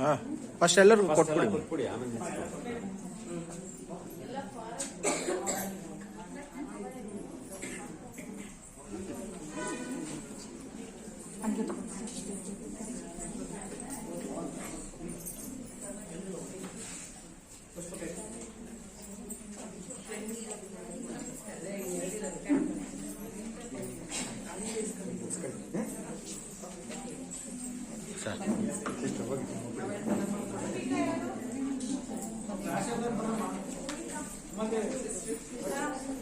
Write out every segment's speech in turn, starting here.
ಹಾಂ ಫಸ್ಟ್ ಎಲ್ಲರಿಗೂ ಕೊಟ್ಬಿಡಿ. ಕೊಟ್ಬಿಡಿ ಆಮೇಲೆ ನಿಂತ್ಕೊಂತಾರೆ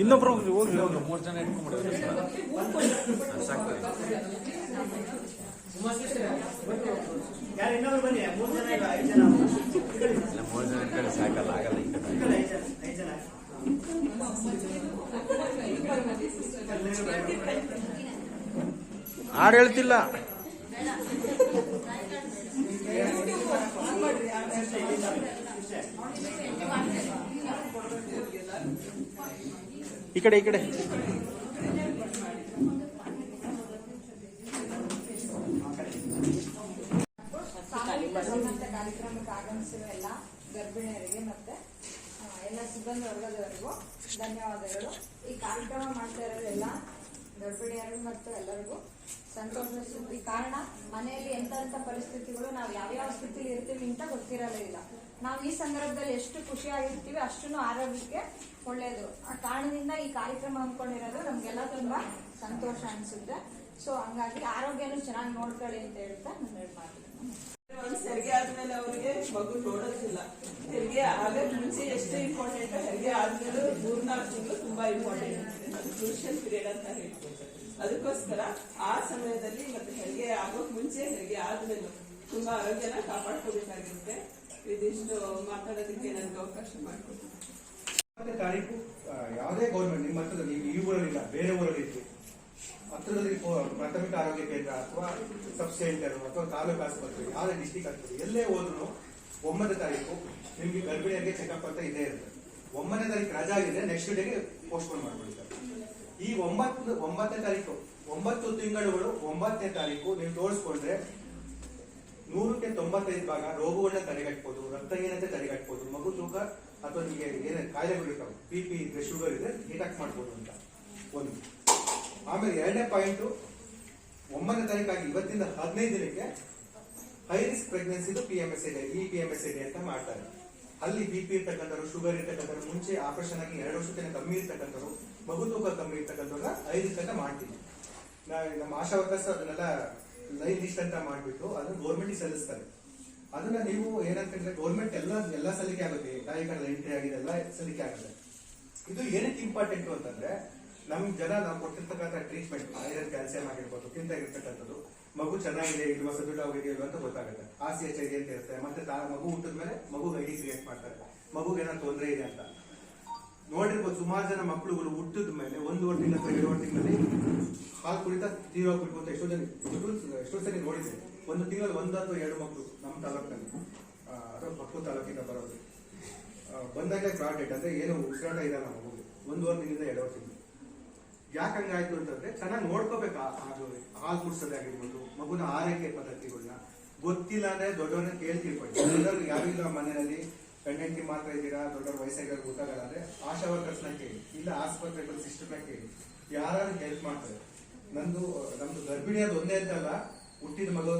ಇನ್ನೊಬ್ರು ಹೋಗಿ ಹೋಗಿ ಹೋಗಿ. ಮೂರು ಜನ ಇಟ್ಕೊಂಬಿಡಿ ಸಾಕು ಯಾರು ಇನ್ನೊಬ್ರು ಬನ್ನಿ ಮೂರು ಜನ ಇಲ್ಲ ಐದು ಜನ ಇಲ್ಲ ಮೂರು ಜನ ಇಟ್ಕೊಳ್ಳಿ ಸಾಕಲ್ಲ ಆಗಲ್ಲ ಈ ಹಾಡು ಹೇಳ್ತಿಲ್ಲ. ಈ ಕಡೆ ಈ ಕಡೆ. ಕಾರ್ಯಕ್ರಮಕ್ಕೆ ಆಗಮಿಸಿರುವ ಎಲ್ಲ ಗರ್ಭಿಣಿಯರಿಗೆ ಮತ್ತೆ ಎಲ್ಲ ಸಿಬ್ಬಂದಿ ವರ್ಗದವರಿಗೂ ಧನ್ಯವಾದಗಳು. ಈ ಕಾರ್ಯಕ್ರಮ ಮಾಡ್ತಾ ಇರೋದು ಎಲ್ಲ ಗರ್ಭಿಣಿಯರಿಗೂ ಮತ್ತು ಎಲ್ಲರಿಗೂ ಸಂತೋಷದ ಸುದ್ದಿ ಕಾರಣ ಮನೆಯಲ್ಲಿ ಎಂತೆಂಥ ಪರಿಸ್ಥಿತಿಗಳು, ನಾವು ಯಾವ್ಯಾವ ಸ್ಥಿತಿಲಿ ಇರ್ತೀವಿ ಅಂತ ಗೊತ್ತಿರಲೇ ಇಲ್ಲ. ನಾವು ಈ ಸಂದರ್ಭದಲ್ಲಿ ಎಷ್ಟು ಖುಷಿಯಾಗಿರ್ತೀವಿ ಅಷ್ಟು ಆರೋಗ್ಯಕ್ಕೆ ಒಳ್ಳೆಯದು ಆ ಕಾರಣದಿಂದ ಈ ಕಾರ್ಯಕ್ರಮ ಹಮ್ಮಿಕೊಂಡಿರೋದು ನಮ್ಗೆಲ್ಲ ತುಂಬಾ ಸಂತೋಷ ಅನಿಸುತ್ತೆ. ಸೊ ಹಂಗಾಗಿ ಆರೋಗ್ಯನೂ ಚೆನ್ನಾಗಿ ನೋಡ್ಕೊಳ್ಳಿ ಅಂತ ಹೇಳ್ತಾ ನಾನು ಹೇಳ್ಬಾರ್ದು ಹೆರಿಗೆ ಆದ್ಮೇಲೆ ಅವ್ರಿಗೆ ಮಗು ನೋಡೋದಿಲ್ಲ. ಹೆರಿಗೆ ಆಗ ಮುಂಚೆ ಎಷ್ಟು ಇಂಪಾರ್ಟೆಂಟ್ ಹೆರಿಗೆ ಆದ್ಮೇಲೆ ಮೂರ್ನಾಲ್ಕು ತಿಂಗಳು ತುಂಬಾ ಇಂಪಾರ್ಟೆಂಟ್ ಕ್ರೂಷಿಯಲ್ ಪೀರಿಯಡ್ ಅಂತ ಹೇಳ್ಬೋದು. ಅದಕ್ಕೋಸ್ಕರ ಆ ಸಮಯದಲ್ಲಿ ಮತ್ತೆ ಹೆರಿಗೆ ಆಗೋಕ್ ಮುಂಚೆ ಹೆರಿಗೆ ಆದ್ಮೇಲೆ ತುಂಬಾ ಆರೋಗ್ಯನ ಕಾಪಾಡ್ಕೋಬೇಕಾಗಿರುತ್ತೆ. ಇದಿಷ್ಟು ಮಾತಾಡೋದಕ್ಕೆ ನನಗೆ ಅವಕಾಶ ಮಾಡಿಕೊಡ್ತೀನಿ ತಾರೀಕು ಯಾವುದೇ ಗೌರ್ಮೆಂಟ್ ನಿಮ್ಮ ಹತ್ರದಲ್ಲಿ, ಈ ಊರಲ್ಲಿಲ್ಲ, ಬೇರೆ ಊರಲ್ಲಿ ಇತ್ತು ಹತ್ರದಲ್ಲಿ ಪ್ರಾಥಮಿಕ ಆರೋಗ್ಯ ಕೇಂದ್ರ ಅಥವಾ ಸಬ್ ಸೆಂಟರ್ ಅಥವಾ ತಾಲೂಕು ಆಸ್ಪತ್ರೆ, ಯಾವುದೇ ಡಿಸ್ಟಿಕ್ ಆಸ್ಪತ್ರೆ, ಎಲ್ಲೇ ಹೋದ್ರು ಒಂಬತ್ತನೇ ತಾರೀಕು ನಿಮ್ಗೆ ಗರ್ಭಿಣಿಯರಿಗೆ ಚೆಕಪ್ ಅಂತ ಇದೇ ಇರುತ್ತೆ ಒಂಬತ್ತನೇ ತಾರೀಕು ರಜಾ ಆಗಿದೆ ನೆಕ್ಸ್ಟ್ ಡೇಗೆ ಪೋಸ್ಟ್ಪೋನ್ ಮಾಡ್ಬಿಡ್ತಾರೆ. ಈ ಒಂಬತ್ತು, ಒಂಬತ್ತನೇ ತಾರೀಕು, ಒಂಬತ್ತು ತಿಂಗಳುಗಳು ಒಂಬತ್ತನೇ ತಾರೀಕು ನೀವು ತೋರಿಸ್ಕೊಂಡ್ರೆ ನೂರಕ್ಕೆ ತೊಂಬತ್ತೈದು ಭಾಗ ರೋಗಗಳನ್ನ ತಡೆಗಟ್ಬೋದು ರಕ್ತಹೀನತೆ ತಡೆಗಟ್ಬೋದು, ಮಗು ತೂಕ ಅಥವಾ ನಿಮಗೆ ಏನೇ ಕಾಯಿಲೆಗಳು ಇರ್ತಾವೆ ಬಿ ಪಿ ಇದ್ರೆ ಶುಗರ್ ಇದ್ರೆ ಡಿಟೆಕ್ಟ್ ಮಾಡ್ಬೋದು ಅಂತ. ಒಂದು. ಆಮೇಲೆ ಎರಡನೇ ಪಾಯಿಂಟ್ ಒಂಬತ್ತನೇ ತಾರೀಕಾಗಿ ಇವತ್ತಿಂದ ಹದಿನೈದು ದಿನಕ್ಕೆ ಹೈ ರಿಸ್ಕ್ ಪ್ರೆಗ್ನೆನ್ಸಿದು ಪಿ ಎಂ ಎಸ್ ಇದೆ ಈ ಪಿ ಎಂ ಎಸ್ ಇದೆ ಅಂತ ಮಾಡ್ತಾರೆ. ಅಲ್ಲಿ ಬಿ ಪಿ ಇರ್ತಕ್ಕಂಥವ್ರು ಶುಗರ್ ಇರ್ತಕ್ಕಂಥವ್ರು, ಮುಂಚೆ ಆಪರೇಷನ್ ಆಗಿ ಎರಡು ವರ್ಷಕ್ಕಿಂತ ಕಮ್ಮಿ ಇರ್ತಕ್ಕಂಥವ್ರು, ಮಗು ತೂಕ ಕಮ್ಮಿ ಇರ್ತಕ್ಕಂಥವ್ರನ್ನ ಐದು ಅಂತ ಮಾಡ್ತೀವಿ. ನಾ- ನಮ್ಮ ಆಶಾ ವರ್ಕರ್ಸ್ ಅದನ್ನೆಲ್ಲ ಲೈನ್ ಲಿಸ್ಟ್ ಅಂತ ಮಾಡಿಬಿಟ್ಟು ಅದನ್ನ ಗೌರ್ಮೆಂಟಿಗೆ ಸಲ್ಲಿಸ್ತಾರೆ. ಅದನ್ನ ನೀವು ಏನಂತಂದ್ರೆ ಗೌರ್ಮೆಂಟ್ ಎಲ್ಲ ಎಲ್ಲ ಸಲಿಕೆ ಆಗುತ್ತೆ. ಕಡೆ ಎಂಟ್ರಿ ಆಗಿದೆ, ಎಲ್ಲ ಸಲಿಕೆ ಆಗುತ್ತೆ. ಇದು ಏನಕ್ಕೆ ಇಂಪಾರ್ಟೆಂಟ್ ಅಂತಂದ್ರೆ ನಮ್ ಜನ ನಾವು ಕೊಟ್ಟಿರ್ತಕ್ಕಂಥ ಟ್ರೀಟ್ಮೆಂಟ್ ಐರನ್ ಕ್ಯಾಲ್ಸಿಯಂ ಆಗಿರ್ಬೋದು, ಕಿಂತ ಇರ್ತಕ್ಕಂಥದ್ದು, ಮಗು ಚೆನ್ನಾಗಿದೆ ಇಲ್ವಾ ಸದೃಢವಾಗಿದೆ ಇಲ್ವಾ ಅಂತ ಗೊತ್ತಾಗುತ್ತೆ. ಆಸಿ ಐ ಅಂತ ಇರುತ್ತೆ. ಮತ್ತೆ ಮಗು ಹುಟ್ಟಿದ ಮೇಲೆ ಮಗು ಐಡಿ ಕ್ರಿಯೇಟ್ ಮಾಡ್ತಾರೆ. ಮಗುಗೆ ಏನೋ ತೊಂದರೆ ಇದೆ ಅಂತ. ನೋಡಿರ್ಬೋದು, ಸುಮಾರು ಜನ ಮಕ್ಕಳುಗಳು ಹುಟ್ಟಿದ ಮೇಲೆ ಒಂದೂವರೆ ತಿಂಗಳ ಎರಡು ತಿಂಗಳಲ್ಲಿ ಹಾಲು ಕುಡಿತ ತೀರೋಗ್ಬಿಟ್ಟು ಅಂತ ಎಷ್ಟೋ ಜನ, ಎಷ್ಟೋ- ಸರಿ ನೋಡಿದೆ. ಒಂದು ತಿಂಗಳಲ್ಲಿ ಒಂದು ಅಥವಾ ಎರಡು ಮಕ್ಕಳು ನಮ್ಮ ತಾಲೂಕಿನಲ್ಲಿ ಅಥವಾ ಪಕ್ಕದ ತಾಲೂಕಿಂದ ಬರೋದು ಬಂದಾಗ ಡೇಟ್ ಅಂದ್ರೆ ಏನು ಉಸಿರಾಟ ಇರಲ್ಲ ಮಗುಗೆ. ಒಂದೂವರೆ ತಿಂಗಳಿಂದ ಎರಡು ತಿಂಗಳು ಯಾಕೆ ಹಂಗಾಯ್ತು ಅಂತಂದ್ರೆ ಚೆನ್ನಾಗಿ ನೋಡ್ಕೋಬೇಕು ಹಾಲು ಕುಡ್ಸೋದಾಗಿರ್ಬೋದು ಮಗುನ ಆರೈಕೆ ಪದ್ಧತಿಗಳನ್ನ ಗೊತ್ತಿಲ್ಲ ಅಂದ್ರೆ ದೊಡ್ಡವ್ರನ್ನ ಕೇಳಿ ತಿಳ್ಕೊಳ್ಳಿ. ಯಾರಿಲ್ಲ ಮನೆಯಲ್ಲಿ ಹೆಂಡತಿ ಮಾತ್ರ ಇದ್ದೀರಾ, ದೊಡ್ಡವ್ರ ವಯಸ್ಸಾಗಿರೋ ಗೊತ್ತಾಗಲ್ಲ ಅಂದ್ರೆ ಆಶಾ ವರ್ಕರ್ಸ್ನ ಕೇಳಿ, ಇಲ್ಲ ಆಸ್ಪತ್ರೆಗಳ ಸಿಸ್ಟಮ್ನ ಕೇಳಿ. ಯಾರು ಹೆಲ್ಪ್ ಮಾಡ್ತಾರೆ. ನಂದು, ನಮ್ದು ಗರ್ಭಿಣಿಯಾದ ಒಂದೇ ಅಂತಲ್ಲ, ಹುಟ್ಟಿದ ಮಗು